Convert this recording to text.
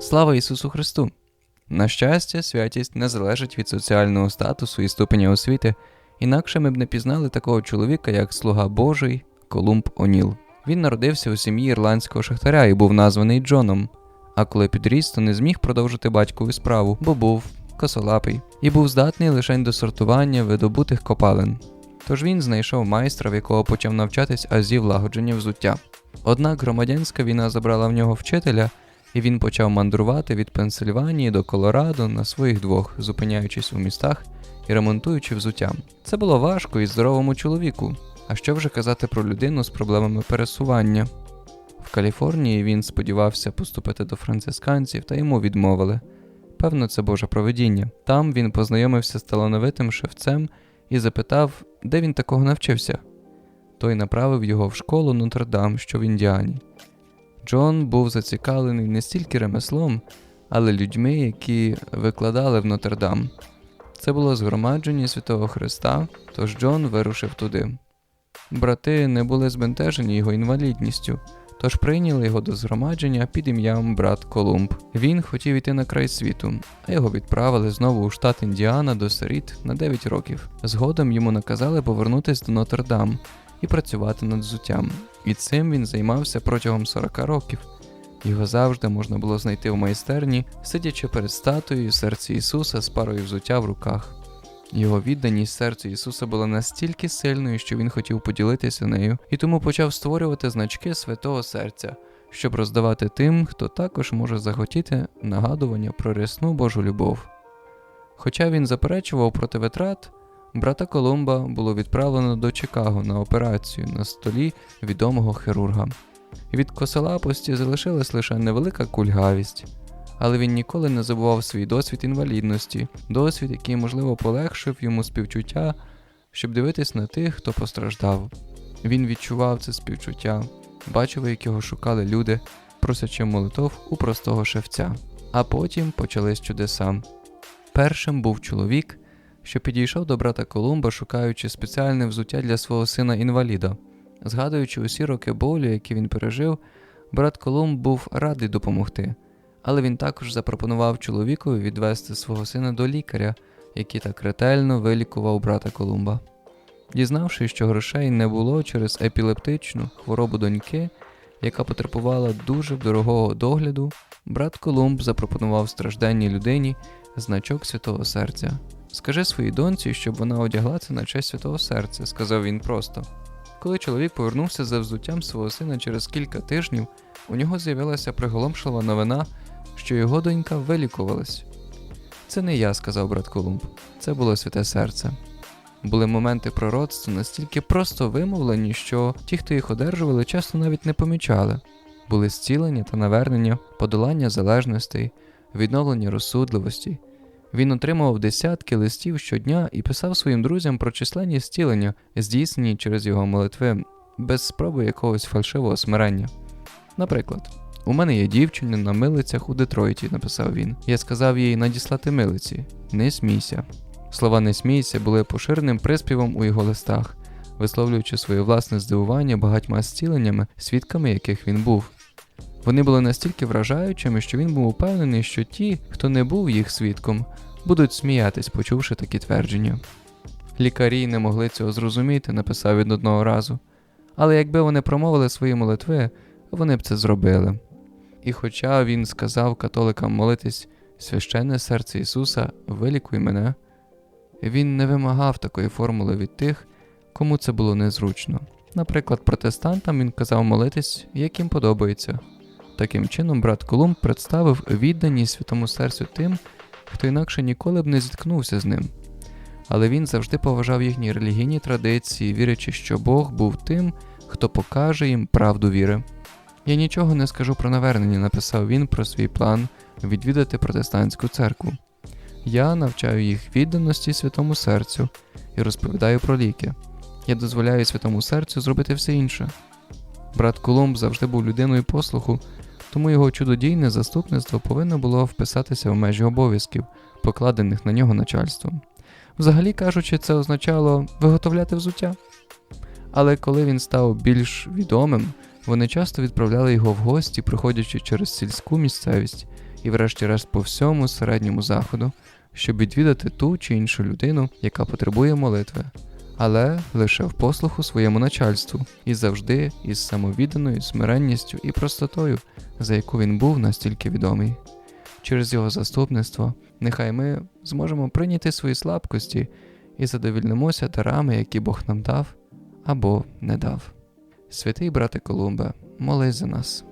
Слава Ісусу Христу! На щастя, святість не залежить від соціального статусу і ступеня освіти, інакше ми б не пізнали такого чоловіка, як слуга Божий Колумб Оніл. Він народився у сім'ї ірландського шахтаря і був названий Джоном. А коли підріс, то не зміг продовжити батькову справу, бо був косолапий і був здатний лише до сортування видобутих копалин. Тож він знайшов майстра, в якого почав навчатись азів лагодження взуття. Однак громадянська війна забрала в нього вчителя, і він почав мандрувати від Пенсильванії до Колорадо на своїх двох, зупиняючись у містах і ремонтуючи взуття. Це було важко і здоровому чоловіку. А що вже казати про людину з проблемами пересування? В Каліфорнії він сподівався поступити до францисканців, та йому відмовили. Певно, це Боже проведіння. Там він познайомився з талановитим шевцем і запитав, де він такого навчився. Той направив його в школу Нотр-Дам, що в Індіані. Джон був зацікавлений не стільки ремеслом, але людьми, які викладали в Нотр-Дам. Це було згромадження Святого Христа, тож Джон вирушив туди. Брати не були збентежені його інвалідністю, тож прийняли його до згромадження під ім'ям брат Колумб. Він хотів іти на край світу, а його відправили знову у штат Індіана до сиріт на 9 років. Згодом йому наказали повернутися до Нотр-Дам і працювати над взуттям. І цим він займався протягом 40 років. Його завжди можна було знайти в майстерні, сидячи перед статуєю серця Ісуса з парою взуття в руках. Його відданість серцю Ісуса була настільки сильною, що він хотів поділитися нею, і тому почав створювати значки святого серця, щоб роздавати тим, хто також може захотіти нагадування про рясну Божу любов. Хоча він заперечував проти витрат, брата Колумба було відправлено до Чикаго на операцію на столі відомого хірурга. Від косолапості залишилась лише невелика кульгавість але він ніколи не забував свій досвід інвалідності, досвід, який, можливо, полегшив йому співчуття, щоб дивитись на тих, хто постраждав. Він відчував це співчуття, бачив, як його шукали люди, просячи молитов у простого шевця. А потім почались чудеса. Першим був чоловік, що підійшов до брата Колумба, шукаючи спеціальне взуття для свого сина інваліда. Згадуючи усі роки болю, які він пережив, брат Колумб був радий допомогти але він також запропонував чоловікові відвести свого сина до лікаря, який так ретельно вилікував брата Колумба. Дізнавшись, що грошей не було через епілептичну хворобу доньки, яка потребувала дуже дорогого догляду, брат Колумб запропонував стражденній людині значок святого серця. Скажи своїй доньці, щоб вона одягла це на честь святого серця, сказав він просто. Коли чоловік повернувся за взуттям свого сина через кілька тижнів, у нього з'явилася приголомшлива новина, що його донька вилікувалась. Це не я, сказав брат Колумб, це було святе серце. Були моменти пророцтва настільки просто вимовлені, що ті, хто їх одержували, часто навіть не помічали. Були зцілення та навернення, подолання залежностей, відновлення розсудливості. Він отримував десятки листів щодня і писав своїм друзям про численні зцілення, здійснені через його молитви, без спроби якогось фальшивого смирення. Наприклад, у мене є дівчина на милицях у Детройті, написав він. Я сказав їй надіслати милиці, не смійся. Слова не смійся були поширеним приспівом у його листах, висловлюючи своє власне здивування багатьма зціленнями, свідками яких він був. Вони були настільки вражаючими, що він був упевнений, що ті, хто не був їх свідком, будуть сміятись, почувши такі твердження. Лікарі не могли цього зрозуміти, написав він одного разу, але якби вони промовили свої молитви, вони б це зробили. І хоча він сказав католикам молитись священне серце Ісуса, вилікуй мене, він не вимагав такої формули від тих, кому це було незручно. Наприклад, протестантам він казав молитись, як їм подобається. Таким чином, брат Колумб представив відданість святому серцю тим, хто інакше ніколи б не зіткнувся з ним. Але він завжди поважав їхні релігійні традиції, вірячи, що Бог був тим, хто покаже їм правду віри. Я нічого не скажу про навернення, написав він про свій план відвідати протестантську церкву. Я навчаю їх відданості святому серцю і розповідаю про ліки. Я дозволяю святому серцю зробити все інше. Брат Колумб завжди був людиною послуху, тому його чудодійне заступництво повинно було вписатися в межі обов'язків, покладених на нього начальством. Взагалі кажучи, це означало виготовляти взуття. Але коли він став більш відомим, вони часто відправляли його в гості, проходячи через сільську місцевість і, врешті-решт, по всьому середньому заходу, щоб відвідати ту чи іншу людину, яка потребує молитви, але лише в послуху своєму начальству і завжди із самовідданою смиренністю і простотою, за яку він був настільки відомий. Через його заступництво, нехай ми зможемо прийняти свої слабкості і задовільнимося дарами, які Бог нам дав або не дав. Святий брате Колумбе, молись за нас.